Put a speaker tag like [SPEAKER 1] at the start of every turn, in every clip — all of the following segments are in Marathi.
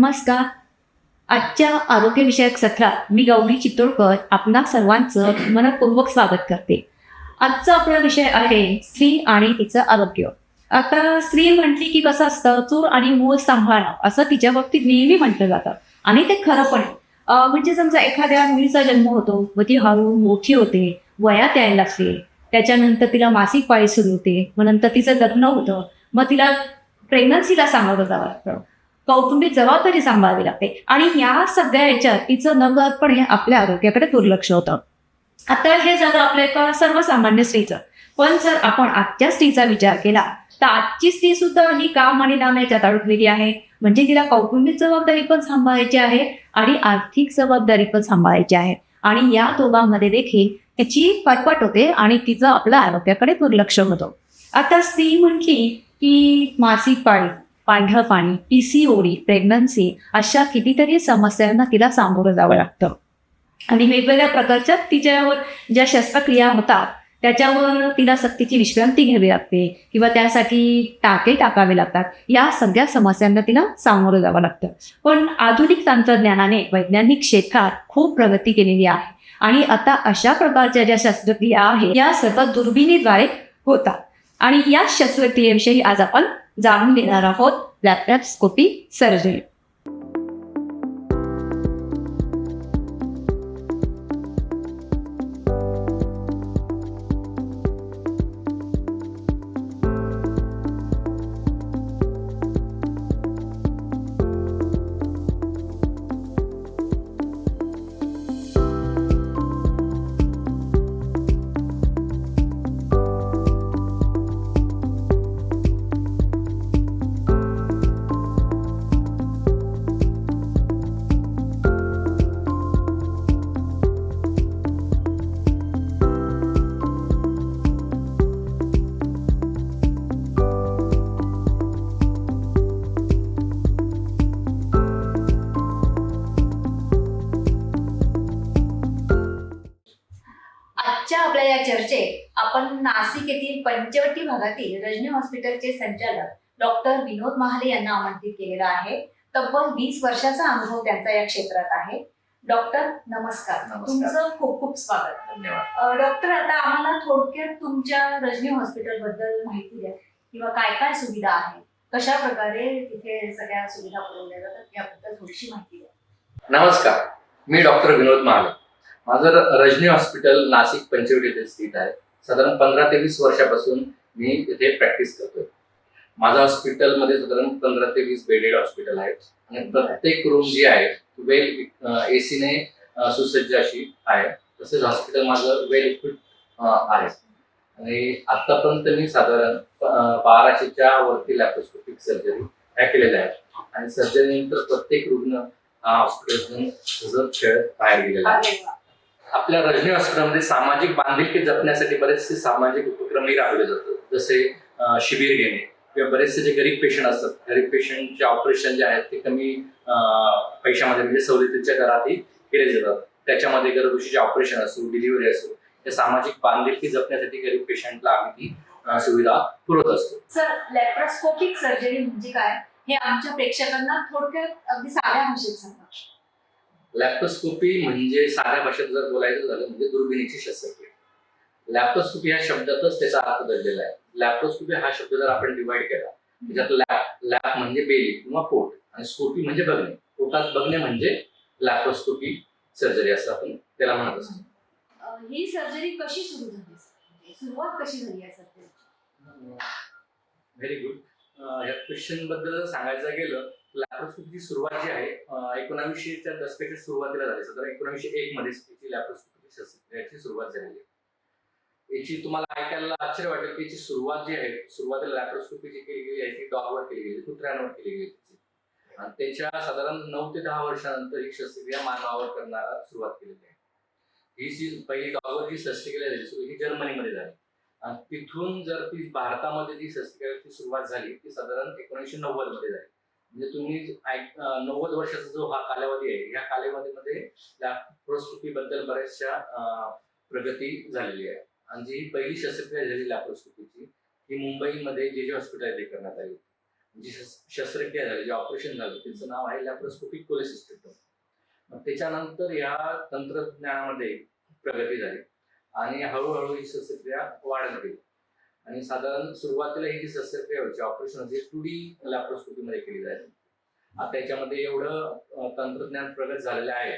[SPEAKER 1] नमस्कार. आजच्या आरोग्यविषयक सत्रात मी गौरी चितोडकर आपणा सर्वांचं मनपूर्वक स्वागत करते. आजचा आपला विषय आहे स्त्री आणि तिचं आरोग्य. आता स्त्री म्हटली की कसं असतं? चूर आणि मूळ सांभाळणं असं तिच्या बाबतीत नेहमी म्हटलं जातं. आणि ते खरं पण म्हणजे समजा एखाद्या मुलीचा जन्म होतो व ती हळूहळू मोठी होते वयात यायला लागते. त्याच्यानंतर तिला मासिक पाळी सुरू होते मग नंतर तिचं लग्न होतं मग तिला प्रेग्नन्सीला सामोरं जावं लागतं. कौटुंबिक जबाबदारी सांभाळावी लागते. आणि या सगळ्या याच्यात तिचं नकळतपणे आपल्या आरोग्याकडे दुर्लक्ष होतं. आता हे झालं आपल्या एका सर्वसामान्य स्त्रीचं. पण जर आपण आजच्या स्त्रीचा विचार केला तर आजची स्त्री सुद्धा ही काम आणि नाम याच्यात अडकलेली आहे. म्हणजे तिला कौटुंबिक जबाबदारी पण सांभाळायची आहे आणि आर्थिक जबाबदारी पण सांभाळायची आहे. आणि या दोघांमध्ये देखील त्याची पटपट होते आणि तिचं आपल्या आरोग्याकडे दुर्लक्ष होतं. आता स्त्री म्हटली की मासिक पाळी. पांढरं पाणी पी सी ओडी प्रेग्नन्सी अशा कितीतरी समस्यांना तिला सामोरं जावं लागतं. आणि वेगवेगळ्या प्रकारच्या तिच्यावर ज्या शस्त्रक्रिया होतात त्याच्यावर तिला सक्तीची विश्रांती घ्यावी लागते किंवा त्यासाठी टाके टाकावे लागतात. या सगळ्या समस्यांना तिला सामोरं जावं लागतं. पण आधुनिक तंत्रज्ञानाने वैज्ञानिक क्षेत्रात खूप प्रगती केलेली आहे. आणि आता अशा प्रकारच्या ज्या शस्त्रक्रिया आहेत या सर्व दुर्बिणीद्वारे होतात. आणि या शस्त्रक्रियेविषयी आज आपण जाणून घेणार आहोत लॅपटॉपस्कोपी सर्जरी. चर्चेत आपण नाशिक येथील पंचवटी भागातील रजनी हॉस्पिटलचे संचालक डॉक्टर विनोद महाले यांना आमंत्रित केलेला आहे. तब्बल वीस वर्षाचा अनुभव त्यांचा या क्षेत्रात आहे. डॉक्टर नमस्कार. तुमचं खूप खूप स्वागत. डॉक्टर आता आम्हाला थोडक्यात तुमच्या रजनी हॉस्पिटलबद्दल माहिती द्या. किंवा काय काय सुविधा आहे? कशा प्रकारे तिथे सगळ्या सुविधा पुरवल्या जातात याबद्दल थोडीशी माहिती द्या.
[SPEAKER 2] नमस्कार. मी डॉक्टर विनोद महाले. माझं रजनी हॉस्पिटल नाशिक पंचवटी येथे स्थित आहे. साधारण पंधरा ते वीस वर्षापासून मी इथे प्रॅक्टिस करतोय. माझ्या हॉस्पिटलमध्ये साधारण पंधरा ते वीस बेडेड हॉस्पिटल आहेत. आणि प्रत्येक रूम जी आहे वेल एसीने सुसज्ज अशी आहे. तसेच हॉस्पिटल माझं वेल इक्विप्ड आहे. आणि आतापर्यंत मी साधारण बाराशेच्या वरती लॅप्रोस्कोपिक सर्जरी ह्या केलेल्या आहेत. आणि सर्जरीनंतर प्रत्येक रुग्ण हा हॉस्पिटलमधून खेळत बाहेर गेलेला आहे. आपल्या रजनी हॉस्पिटलमध्ये सामाजिक बांधिलकी जपण्यासाठी बरेचसे सामाजिक उपक्रमही राबवले जातात. जसे शिबिर घेणे किंवा बरेचसे जे गरीब पेशंट असतात गरीब पेशंटचे ऑपरेशन जे आहेत ते कमी पैशामध्ये म्हणजे सवलतीच्या दरातही केले जातात. त्याच्यामध्ये गर्भशुचे ऑपरेशन असो डिलिव्हरी असो या सामाजिक बांधिलकी जपण्यासाठी गरीब पेशंटला आम्ही ती सुविधा पुरवत असतो.
[SPEAKER 1] सर लॅप्रोस्कोपिक सर्जरी म्हणजे काय? हे आमच्या प्रेक्षकांना थोडक्यात अगदी साध्या भाषेत सांगा.
[SPEAKER 2] लॅप्रोस्कोपी म्हणजे साध्या भाषेत जर बोलायचं झालं म्हणजे दुर्बिणीची शस्त्रक्रिया. लॅप्रोस्कोपी या शब्दातच त्याचा अर्थ दडलेला आहे. लॅप्रोस्कोपी हा शब्द जर आपण डिवाइड केला त्याच्यात लॅप लॅप म्हणजे बेली किंवा पोट आणि स्कोपी म्हणजे बघणे. पोटात बघणे म्हणजे लॅप्रोस्कोपी सर्जरी असं आपण त्याला म्हणत असतो.
[SPEAKER 1] ही सर्जरी कशी सुरू झाली म्हणजे सुरुवात कशी झाली या सर्जरीची
[SPEAKER 2] व्हेरी गुड ह्या क्वेश्चनबद्दल जर सांगायचं गेलं लॅप्रोस्कोपीची सुरुवात जी आहे एकोणावीसशेच्या दशकाच्या सुरुवातीला झाली. साधारण एकोणीसशे एक मध्ये त्याची लॅप्रोस्कोपी शस्त्रक्रियाची सुरुवात झालेली आहे. याची तुम्हाला ऐकायला आश्चर्य वाटेल की याची सुरुवात जी आहे सुरुवातीला लॅप्रोस्कोपी जी केली गेली आहे ती डॉगवर केली गेली कुत्र्यांवर केली गेली आणि त्याच्या साधारण नऊ ते दहा वर्षानंतर ही शस्त्रक्रिया मानवावर करण्याला सुरुवात केलेली आहे. ही जी पहिली डॉगवर जी शस्त्रक्रिया झाली ही जर्मनीमध्ये झाली. आणि तिथून जर ती भारतामध्ये जी शस्त्रक्रियाची सुरुवात झाली ती साधारण एकोणीसशे नव्वदमध्ये झाली. म्हणजे तुम्ही ऐक- नव्वद वर्षाचा जो हा कालावधी आहे ह्या कालावधीमध्ये लॅप्रोस्कोपी बद्दल बऱ्याचशा प्रगती झालेली आहे. आणि जी पहिली शस्त्रक्रिया झाली लॅप्रोस्कोपीची ही मुंबईमध्ये जे जे हॉस्पिटल आहे ते करण्यात आली जी शस्त्रक्रिया झाली जे ऑपरेशन झालं त्याचं नाव आहे लॅप्रोस्कोपिक कोलेसिस्टेक्टोमी त्याच्यानंतर या तंत्रज्ञानामध्ये प्रगती झाली. आणि हळूहळू ही शस्त्रक्रिया वाढत गेली. आणि साधारण सुरुवातीला ही जी शस्त्रक्रिया व्हायची ऑपरेशन होती टू डी लॅप्रोस्कोपीमध्ये केली जायची. आता याच्यामध्ये एवढं तंत्रज्ञान प्रगत झालेलं आहे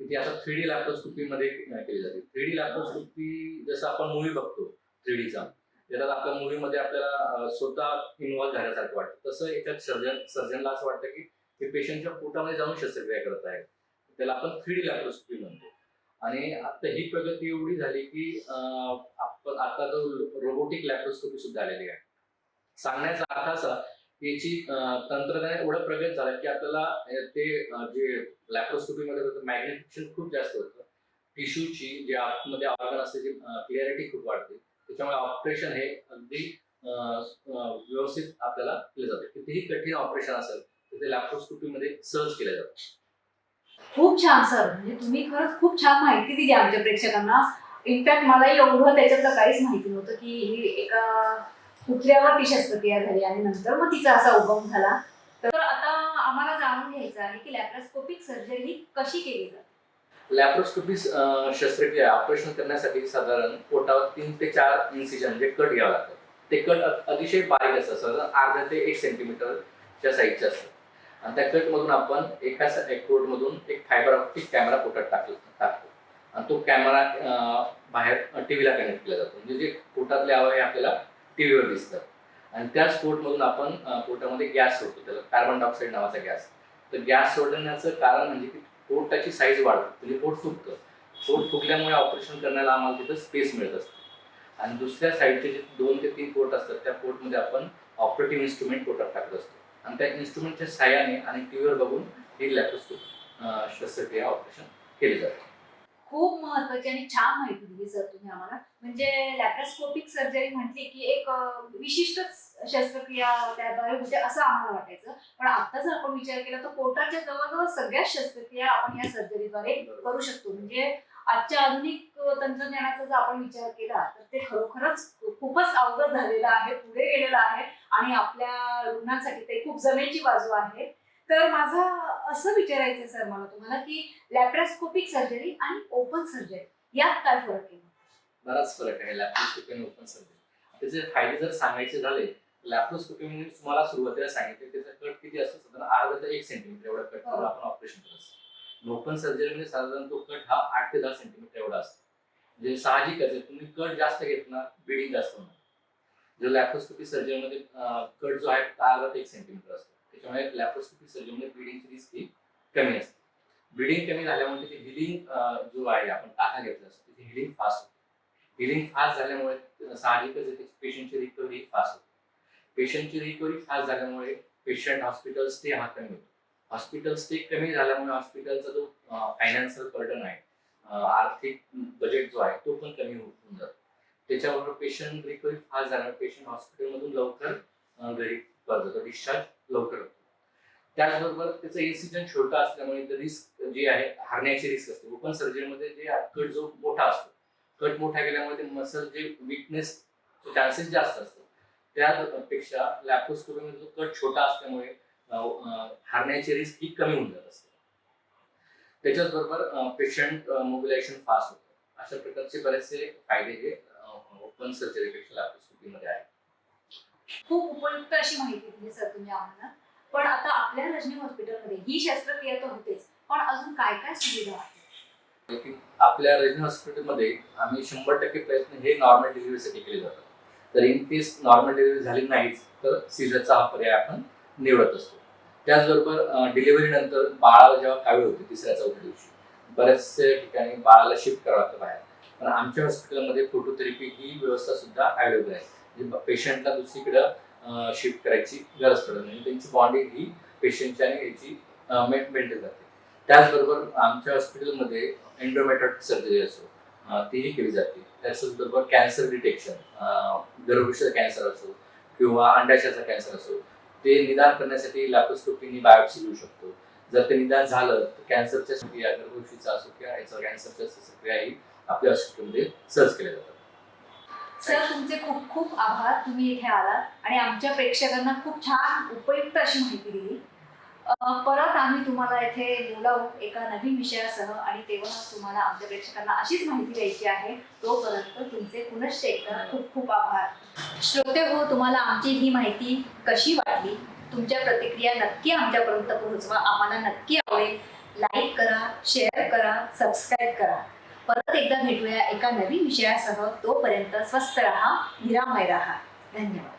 [SPEAKER 2] की ती आता थ्री डी लॅप्रोस्कोपीमध्ये केली जाते. थ्री डी लॅप्रोस्कोपी जसं आपण मूवी बघतो थ्री डीचा ज्याच्यात आपल्या मूवीमध्ये आपल्याला स्वतः इन्व्हॉल्व्ह झाल्यासारखं वाटतं. तसं याच्यात सर्जन सर्जनला असं वाटतं की ते पेशंटच्या पोटामध्ये जाऊन शस्त्रक्रिया करत आहे त्याला आपण थ्री डी लॅप्रोस्कोपी म्हणतो. आणि आता ही प्रगती एवढी झाली की पण आता जो रोबोटिक लॅप्रोस्कोपी सुद्धा आलेली आहे. सांगण्याचा अर्थ असा याची तंत्रज्ञान एवढं प्रगत झालं की आपल्याला ते जे लॅप्रोस्कोपीमध्ये होतं मॅग्निफिकेशन खूप जास्त होतं. टिश्यूची जे आतमध्ये ऑर्गन असते जी क्लिअरिटी खूप वाढते. त्याच्यामुळे ऑपरेशन हे अगदी व्यवस्थित आपल्याला केलं जातं. कितीही कठीण ऑपरेशन असेल तर ते लॅप्रोस्कोपीमध्ये सहज केलं जातं.
[SPEAKER 3] खूप छान सर म्हणजे तुम्ही खरंच खूप छान माहिती दिली आमच्या प्रेक्षकांना. इनफॅक्ट मला एवढं त्याच्यातलं काहीच माहिती नव्हतं की ही एका कुत्र्यावर ती शस्त्रक्रिया झाली आणि नंतर मग तिचा असा उगम झाला. तर आता आम्हाला जाणून घ्यायचं आहे की लॅप्रोस्कोपिक सर्जरी ही कशी केली जाते?
[SPEAKER 2] लॅप्रोस्कोपिक शस्त्रक्रिया ऑपरेशन करण्यासाठी साधारण पोटावर तीन ते चार इन्सिजन म्हणजे कट घ्यावं लागतं. ते कट अतिशय बारीक असतात साधारण अर्धा ते एक सेंटीमीटरच्या साईजचे असतात आणि त्या कटमधून आपण एका एक कोटमधून एक फायबर ऑप्टिक कॅमेरा पोटात टाकला टाकतो. आणि तो कॅमेरा बाहेर टी व्हीला कनेक्ट केला जातो. म्हणजे जे पोटातले अवयव आपल्याला टी व्हीवर दिसतात. आणि त्याच पोटमधून आपण पोटामध्ये गॅस सोडतो. त्याला कार्बन डायऑक्साईड नावाचा गॅस. तर गॅस सोडण्याचं कारण म्हणजे की पोटाची साईज वाढते. म्हणजे पोट फुगतं. पोट फुगल्यामुळे ऑपरेशन करण्याला आम्हाला तिथं स्पेस मिळत असते. आणि दुसऱ्या साईडचे जे दोन ते तीन पोट असतात त्या पोटमध्ये आपण ऑपरेटिव्ह इन्स्ट्रुमेंट पोटात टाकत असतो. आणि त्या इन्स्ट्रुमेंटच्या साह्याने आणि टी व्हीवर बघून हे लॅपोस्कोप शस्त्रक्रिया ऑपरेशन केले जाते.
[SPEAKER 3] खूप महत्वाची आणि छान माहिती दिली सर तुम्ही आम्हाला. म्हणजे लॅप्रोस्कोपिक सर्जरी म्हटली की एक विशिष्टच शस्त्रक्रिया त्याद्वारे होते असं आम्हाला वाटायचं. पण आता जर आपण विचार केला तर पोटाच्या जवळजवळ सगळ्याच शस्त्रक्रिया आपण या सर्जरीद्वारे करू शकतो. म्हणजे आजच्या आधुनिक तंत्रज्ञानाचा जर आपण विचार केला तर ते खरोखरच खूपच अवगत झालेलं आहे पुढे गेलेलं आहे आणि आपल्या रुग्णांसाठी ते खूप जमेची बाजू आहे. तर माझा असं विचारायचं सर मला तुम्हाला की लॅप्रोस्कोपिक सर्जरी आणि ओपन सर्जरी यात काय फरक आहे?
[SPEAKER 2] बराच फरक आहे लॅप्रोस्कोपी आणि ओपन सर्जरी त्याचे फायदे जर सांगायचे झाले लॅप्रोस्कोपी म्हणजे तुम्हाला सुरुवातीला सांगितलं त्याचा कट किती असतो? साधारण अर्धा ते एक सेंटीमीटर एवढा कट करून आपण ऑपरेशन करत ओपन सर्जरी म्हणजे साधारण तो कट हा आठ ते दहा सेंटीमीटर एवढा असतो. म्हणजे साहजिकच असेल तुम्ही कट जास्त घेतणार बिडिंग जास्त होणार. जो लॅप्रोस्कोपी सर्जरीमध्ये कट जो आहे तो अर्धा ते एक सेंटीमीटर असतो. त्याच्यामुळे लॅप्रोस्कोपी सर्जरीमध्ये ब्लिडिंगची रिस्क ही कमी असते. ब्लिडिंग कमी झाल्यामुळे ते हिलिंग जो आहे आपण टाका घेतला असतो तिथे हिलिंग फास्ट होते. हिलिंग फास्ट झाल्यामुळे साहजिकच आहे पेशंटची रिकव्हरी फास्ट होते. पेशंटची रिकव्हरी फास्ट झाल्यामुळे पेशंट हॉस्पिटल स्टे हा कमी होतो. हॉस्पिटल स्टे कमी झाल्यामुळे हॉस्पिटलचा जो फायनान्शियल बर्डन आहे आर्थिक बजेट जो आहे तो पण कमी होऊन जातो. त्याच्याबरोबर पेशंट रिकव्हरी फास्ट झाल्यामुळे पेशंट हॉस्पिटलमधून लवकर घरी कर्जाचा डिस्चार्ज लवकर होतो. त्याचबरोबर त्याचं इन्सिजन छोटा असल्यामुळे रिस्क जी आहे हारण्याची रिस्क असते. ओपन सर्जरीमध्ये जे कट जो मोठा असतो कट मोठा गेल्यामुळे ते मसल जे विकनेस चान्सेस जास्त असतात. त्यापेक्षा लॅप्रोस्कोपीमध्ये जो कट छोटा असल्यामुळे हारण्याची रिस्क ही कमी होऊन जात असते. त्याच्याच बरोबर पेशंट मोबिलायझेशन फास्ट होतं. अशा प्रकारचे बरेचसे फायदे हे ओपन सर्जरीपेक्षा लॅप्रोस्कोपीमध्ये आहेत.
[SPEAKER 3] खूप उपयुक्त अशी माहिती दिली सर तुम्ही आम्हाला. पण आता आपल्या रजनी हॉस्पिटलमध्ये ही शस्त्रक्रिया तर होतेच. पण अजून काय काय सुविधा
[SPEAKER 2] आहे आपल्या रजनी हॉस्पिटलमध्ये आम्ही शंभर टक्के प्रयत्न हे नॉर्मल डिलिव्हरीसाठी केले जातात. तर इन केस नॉर्मल डिलिव्हरी झाली नाहीच तर सीझरचा हा पर्याय आपण निवडत असतो. त्याचबरोबर डिलिव्हरी नंतर बाळाला जेव्हा कावीळ होते तिसऱ्या चौथ्या दिवशी बऱ्याचशा ठिकाणी बाळाला शिफ्ट करावं लागतं बाहेर. पण आमच्या हॉस्पिटलमध्ये फोटोथेरपी ही व्यवस्था सुद्धा अवेलेबल आहे. म्हणजे पेशंटला दुसरीकडं शिफ्ट करायची गरज पडत नाही. त्यांची बॉन्डिंग ही पेशंटच्या आणि याची मेंटेन जाते त्याचबरोबर आमच्या हॉस्पिटलमध्ये एन्डोमेट्रिक सर्जरी असो तीही केली जाते. त्याचबरोबर कॅन्सर डिटेक्शन गर्भशय कॅन्सर असो किंवा अंडाशयाचा कॅन्सर असो ते निदान करण्यासाठी लॅप्रोस्कोपीनी बायोप्सी घेऊ शकतो. जर ते निदान झालं तर कॅन्सरच्या क्रिया गर्भवशीचा असो किंवा याचा कॅन्सरच्या शस्त्रक्रियाही आपल्या हॉस्पिटलमध्ये सर्च केल्या जातात.
[SPEAKER 3] सर तुमचे खूप खूप आभार. तुम्ही इथे आलात आणि आमच्या प्रेक्षकांना खूप छान उपयुक्त अशी माहिती दिली. परत आम्ही तुम्हाला इथे बोलावू एका नवीन विषयासह आणि तेव्हा तुम्हाला आमच्या प्रेक्षकांना अशीच माहिती द्यायची आहे. तोपर्यंत तुमचे पुनश्च एकदा खूप खूप आभार. श्रोते हो तुम्हाला आमची ही माहिती कशी वाटली? तुमच्या प्रतिक्रिया नक्की आमच्यापर्यंत पोहोचवा. आम्हाला नक्की आवडेल. लाईक करा शेअर करा सबस्क्राईब करा. परत एकदा भेटूया एका नवीन विषयासह. तोपर्यंत स्वस्त राहा निरामय राहा. धन्यवाद.